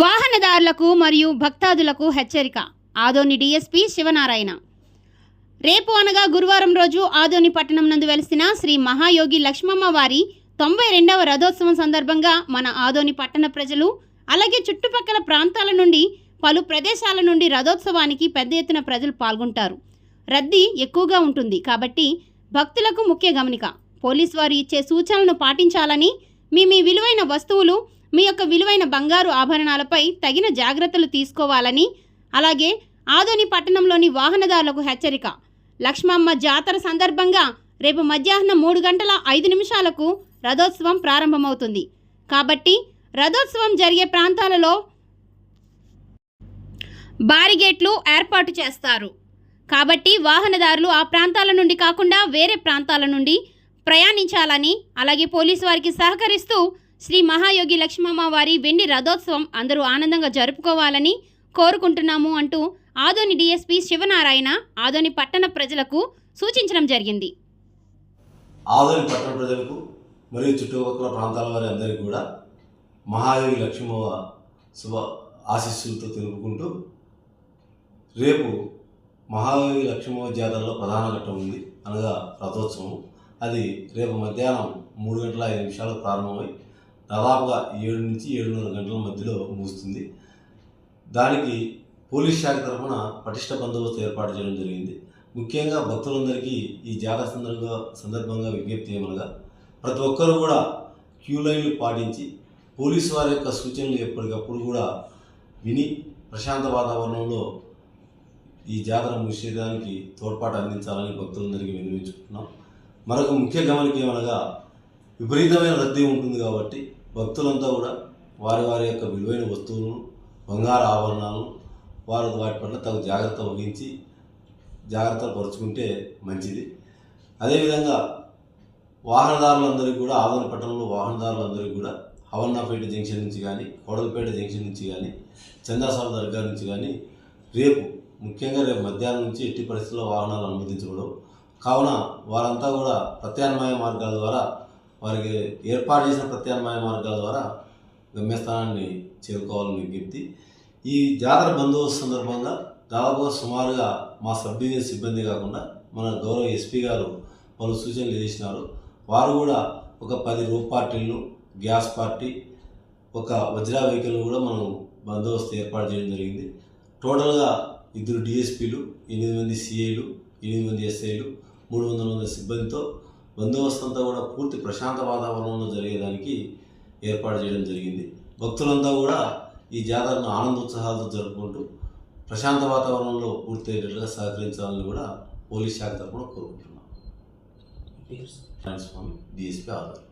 వాహనదారులకు మరియు భక్తాదులకు హెచ్చరిక. ఆదోని డీఎస్పీ శివనారాయణ. రేపు అనగా గురువారం రోజు ఆదోని పట్టణం నందు వెలిసిన శ్రీ మహాయోగి లక్ష్మమ్మ వారి తొంభై రెండవ రథోత్సవం సందర్భంగా మన ఆదోని పట్టణ ప్రజలు అలాగే చుట్టుపక్కల ప్రాంతాల నుండి పలు ప్రదేశాల నుండి రథోత్సవానికి పెద్ద ఎత్తున ప్రజలు పాల్గొంటారు. రద్దీ ఎక్కువగా ఉంటుంది కాబట్టి భక్తులకు ముఖ్య గమనిక. పోలీస్ వారు ఇచ్చే సూచనలను పాటించాలని మీ మీ విలువైన వస్తువులు మీ యొక్క విలువైన బంగారు ఆభరణాలపై తగిన జాగ్రత్తలు తీసుకోవాలని అలాగే ఆదోని పట్టణంలోని వాహనదారులకు హెచ్చరిక. లక్ష్మమ్మ జాతర సందర్భంగా రేపు మధ్యాహ్నం మూడు గంటల ఐదు నిమిషాలకు రథోత్సవం ప్రారంభమవుతుంది. కాబట్టి రథోత్సవం జరిగే ప్రాంతాలలో బారిగేట్లు ఏర్పాటు చేస్తారు. కాబట్టి వాహనదారులు ఆ ప్రాంతాల నుండి కాకుండా వేరే ప్రాంతాల నుండి ప్రయాణించాలని అలాగే పోలీసు వారికి సహకరిస్తూ శ్రీ మహాయోగి లక్ష్మమ్మ వారి వెండి రథోత్సవం అందరూ ఆనందంగా జరుపుకోవాలని కోరుకుంటున్నాము అంటూ ఆదోని డీఎస్పీ శివనారాయణ ఆదోని పట్టణ ప్రజలకు సూచించడం జరిగింది. ఆదోని పట్టణ ప్రజలకు మరియు చుట్టుపక్కల ప్రాంతాల వారి అందరికీ కూడా మహాయోగి లక్ష్మవ శుభ ఆశీస్సులతో తెలుపుకుంటూ రేపు మహాయోగి లక్ష్మవ జాతరలో ప్రధాన ఘట్టం ఉంది. అనగా రథోత్సవం. అది రేపు మధ్యాహ్నం మూడు గంటల ఐదు నిమిషాలకు ప్రారంభమై దాదాపుగా ఏడు నుంచి ఏడున్నర గంటల మధ్యలో ముగుస్తుంది. దానికి పోలీస్ శాఖ తరఫున పటిష్ట బందోబస్తు ఏర్పాటు చేయడం జరిగింది. ముఖ్యంగా భక్తులందరికీ ఈ జాతర సందర్భంగా సందర్భంగా విజ్ఞప్తి ఏమనగా ప్రతి ఒక్కరూ కూడా క్యూ లైన్లు పాటించి పోలీసు వారి యొక్క సూచనలు ఎప్పటికప్పుడు కూడా విని ప్రశాంత వాతావరణంలో ఈ జాతర ముగిసేదానికి తోడ్పాటు అందించాలని భక్తులందరికీ వినియోగించుకుంటున్నాం మరొక ముఖ్య గమనిక ఏమనగా విపరీతమైన రద్దీ ఉంటుంది కాబట్టి భక్తులంతా కూడా వారి వారి యొక్క విలువైన వస్తువులను బంగారు ఆభరణాలను వారు వాటి పట్ల తగు జాగ్రత్త వహించి జాగ్రత్తలు పరుచుకుంటే మంచిది. అదేవిధంగా వాహనదారులందరికీ కూడా ఆదరణ పట్టణంలో వాహనదారులందరికీ కూడా హవన్నాపేట జంక్షన్ నుంచి కానీ కోడలపేట జంక్షన్ నుంచి కానీ చందాసాల దర్గా నుంచి కానీ రేపు ముఖ్యంగా రేపు మధ్యాహ్నం నుంచి ఎట్టి పరిస్థితుల్లో వాహనాలు అనుమతించకూడదు కావున వారంతా కూడా ప్రత్యామ్నాయ మార్గాల ద్వారా వారికి ఏర్పాటు చేసిన ప్రత్యామ్నాయ మార్గాల ద్వారా గమ్యస్థానాన్ని చేరుకోవాలని విజ్ఞప్తి. ఈ జాతర బందోబస్తు సందర్భంగా దాదాపుగా సుమారుగా మా సబ్ డివిజన్ సిబ్బంది కాకుండా మన గౌరవ ఎస్పీ గారు పలు సూచనలు చేసినారు. వారు కూడా ఒక పది రూప్ పార్టీలను గ్యాస్ పార్టీ ఒక వజ్రా వెహికల్ కూడా మనం బందోబస్తు ఏర్పాటు చేయడం జరిగింది. టోటల్గా ఇద్దరు డిఎస్పీలు ఎనిమిది మంది సిఐలు ఎనిమిది మంది ఎస్ఐలు మూడు వందల మంది సిబ్బందితో బందోబస్తు అంతా కూడా పూర్తి ప్రశాంత వాతావరణంలో జరిగేదానికి ఏర్పాటు చేయడం జరిగింది. భక్తులంతా కూడా ఈ జాతరను ఆనందోత్సాహాలతో జరుపుకుంటూ ప్రశాంత వాతావరణంలో పూర్తి అయ్యేటట్లుగా సహకరించాలని కూడా పోలీస్ శాఖ తరఫున కోరుకుంటున్నాం. స్వామి. డిఎస్పీ ఆధార్.